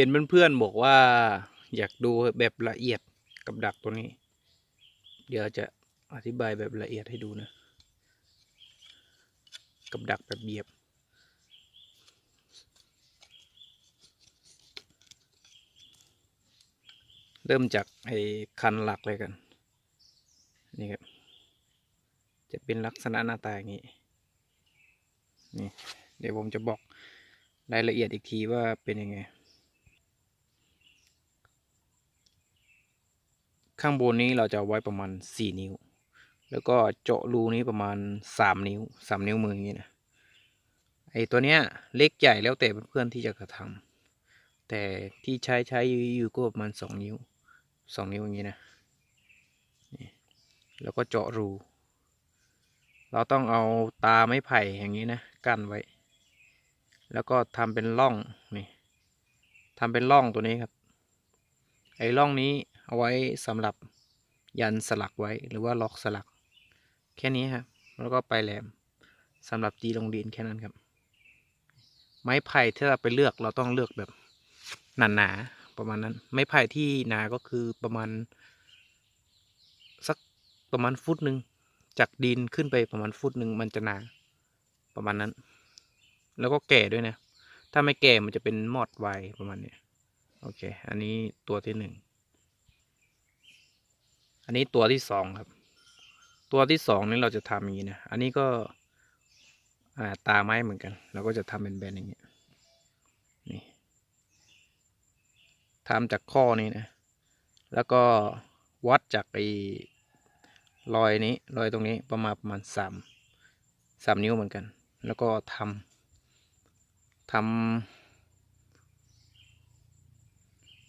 เห็นเพื่อนๆบอกว่า อยากดูแบบละเอียดกับดักตัวนี้ เดี๋ยวจะอธิบายแบบละเอียดให้ดูนะ กับดักแบบเหยียบเริ่มจากไอ้คันหลักเลยกัน นี่ครับ จะเป็นลักษณะหน้าตาอย่างนี้ นี่ เดี๋ยวผมจะบอกรายละเอียดอีกทีว่าเป็นยังไง ข้างบนนี้เราจะไว้ประมาณ 4 นิ้ว แล้วก็เจาะรูนี้ประมาณ 3 นิ้ว 3 นิ้วมืออย่างนี้นะไอตัวเนี้ยเล็กใหญ่แล้วแต่เพื่อนๆที่จะกระทำแต่ที่ใช้ใช้อยู่ก็ประมาณ 2 นิ้ว 2 นิ้วอย่างนี้นะแล้วก็เจาะรู เราต้องเอาตาไม้ไผ่อย่างนี้นะกั้นไว้ แล้วก็ทำเป็นร่องนี่ทำเป็นร่องตัวนี้ครับ ไอ้ร่องนี้ เอาไว้สำหรับยันสลักไว้หรือว่าล็อกสลัก แค่นี้ครับแล้วก็ไปแหลมสำหรับตีลงดินแค่นั้นครับ ไม้ไผ่ที่เราไปเลือกเราต้องเลือกแบบหนาๆประมาณนั้น ไม้ไผ่ที่หนาก็คือประมาณ สักประมาณฟุตหนึ่งจากดินขึ้นไปประมาณฟุตหนึ่งมันจะหนาประมาณนั้น แล้วก็แก่ด้วยนะ ถ้าไม่แก่มันจะเป็นมอดไวประมาณนี้โอเค อันนี้ตัวที่หนึ่ง อันนี้ตัวที่สองครับ ตัวที่สองนี่เราจะทำอย่างนี้นะ อันนี้ก็ตาไม้เหมือนกัน เราก็จะทำเป็นแบนอย่างนี้นี่ทำจากข้อนี้นะ แล้วก็วัดจากไอ้รอยนี้รอยตรงนี้ประมาณประมาณสามสามนิ้วเหมือนกัน แล้วก็ทำทำ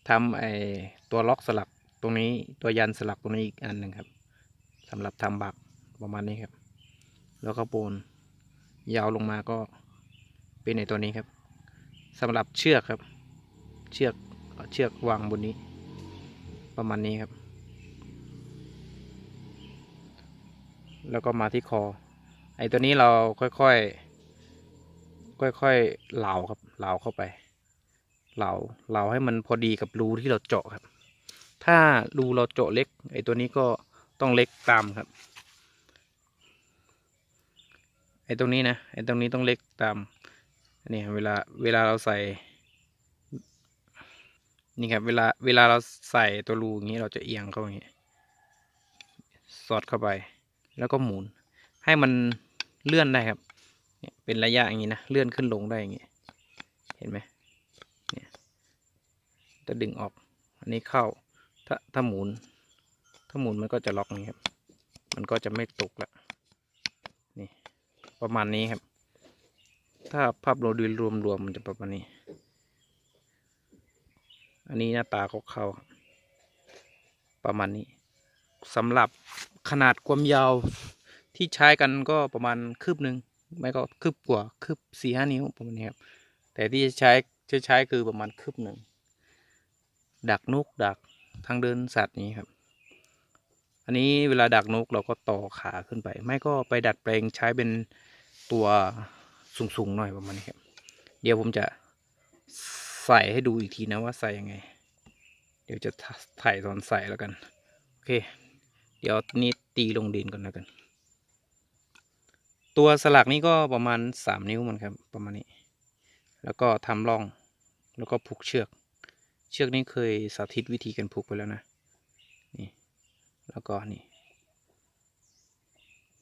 ทำไอ้ตัวล็อกสลัก ตรงนี้ตัวยันสลักตรงนี้อีกอันหนึ่งครับสำหรับทำบักประมาณนี้ครับ แล้วก็โปนยาวลงมาก็เป็นในตัวนี้ครับสำหรับเชือกครับ เชือกเอาเชือกวางบนนี้ ประมาณนี้ครับ แล้วก็มาที่คอ ไอ้ตัวนี้เราค่อยๆ ค่อยๆเหลาครับเหลาเข้าไปเหลาเหลาให้มันพอดีกับรูที่เราเจาะครับ ถ้ารูเราเจาะเล็กไอ้ตัวนี้ก็ต้องเล็กตามครับ ไอ้ตรงนี้นะไอ้ตรงนี้ต้องเล็กตามนี่เวลาเวลาเราใส่ นี่ครับเวลาเวลาเราใส่ตัวรูอย่างนี้เราจะเอียงเข้าอย่างนี้สอดเข้าไป แล้วก็หมุน ให้มันเลื่อนได้ครับเนี่ยเป็นระยะอย่างนี้นะเลื่อนขึ้นลงได้อย่างนี้เห็นไหมเนี่ยจะดึงออก อันนี้เข้า ถ้าถ้าหมุน ถ้าหมุนมันก็จะล็อกอย่างนี้ครับ มันก็จะไม่ตกละนี่ ประมาณนี้ครับ ถ้าภาพเราดูรวมๆมมันจะประมาณนี้ อันนี้หน้าตาเขาเข้าประมาณนี้สำหรับขนาดความยาวที่ใช้กันก็ประมาณคืบหนึ่งไม่ก็คืบกว่าคืบสี่ห้านิ้วประมาณนี้ครับ แต่ที่จะใช้จะใช้คือประมาณคืบหนึ่งดักนกดัก ทางเดินสัตว์นี้ครับ อันนี้เวลาดักนกเราก็ต่อขาขึ้นไป ไม่ก็ไปดัดแปลงใช้เป็นตัวสูงๆหน่อยประมาณนี้ครับ เดี๋ยวผมจะใส่ให้ดูอีกทีนะว่าใส่ยังไง เดี๋ยวจะถ่ายตอนใส่แล้วกัน โอเค เดี๋ยวนี้ตีลงดินก่อนแล้วกัน ตัวสลักนี้ก็ประมาณสามนิ้วมันครับ ประมาณนี้ แล้วก็ทำร่อง แล้วก็ผูกเชือก เชือกนี้เคยสาธิตวิธีการผูกไปแล้วนะ นี่ แล้วก็นี่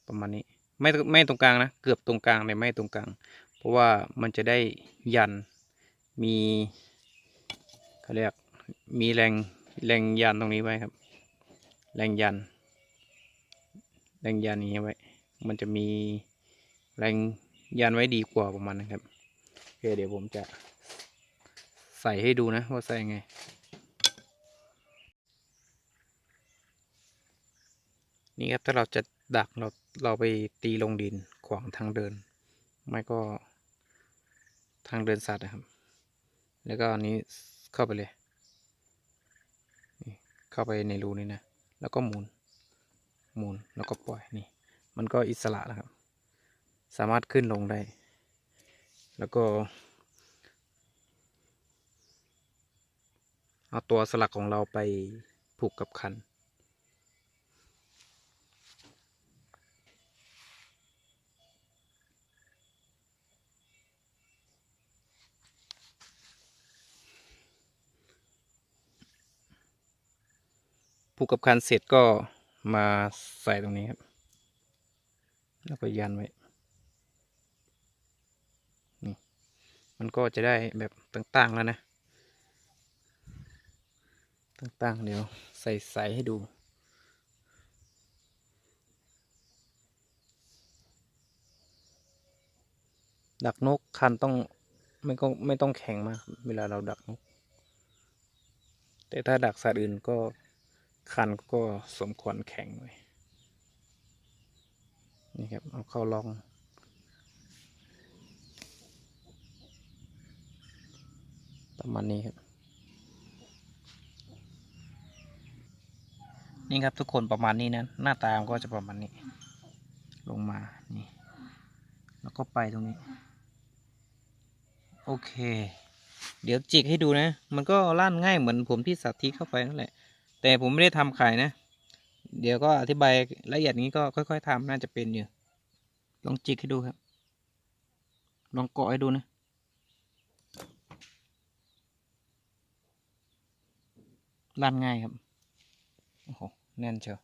ประมาณนี้ ไม่ไม่ตรงกลางนะ เกือบตรงกลางแต่ไม่ตรงกลาง เพราะว่ามันจะได้ยัน มีเขาเรียก มีแรง แรงยันตรงนี้ไว้ครับ แรงยัน แรงยันนี้ไว้ มันจะมีแรงยันไว้ดีกว่าประมาณนะครับ โอเค เดี๋ยวผมจะ ส่ให้ดูนะว่าใส่ยังไง นี่ครับถ้าเราจะดักเราเราไปตีลงดินขวางทางเดิน ไม่ก็ทางเดินสัตว์นะครับ แล้วก็อันนี้เข้าไปเลยนี่เข้าไปในรูนี้นะ แล้วก็หมุน หมุนแล้วก็ปล่อยนี่ มันก็อิสระแล้วครับ สามารถขึ้นลงได้ แล้วก็ เอาตัวสลักของเราไปผูกกับคัน ผูกกับคันเสร็จก็มาใส่ตรงนี้ครับ แล้วก็ยันไว้นี่มันก็จะได้แบบต่างๆแล้วนะ ต่างๆ เดี๋ยวใส่ใส่ให้ดู ดักนกคันต้องไม่ก็ไม่ต้องแข็งมาก เวลาเราดักนก แต่ถ้าดักสัตว์อื่นก็คันก็สมควรแข็งไว้นี่ครับ เอาเข้าลองประมาณนี้ครับ นี่ครับทุกคนประมาณนี้นะหน้าตามก็จะประมาณนี้ ลงมานี่ แล้วก็ไปตรงนี้ โอเค เดี๋ยวจิกให้ดูนะ มันก็ลั่นง่ายเหมือนผมที่สาธิตเข้าไปนั่นแหละ แต่ผมไม่ได้ทำขายนะ เดี๋ยวก็อธิบายละเอียดนี้ก็ค่อย ๆทำน่าจะเป็นอยู่ลองจิกให้ดูครับ ลองเกาะให้ดูนะลั่นง่ายครับ โอ้โหแน่นเชียว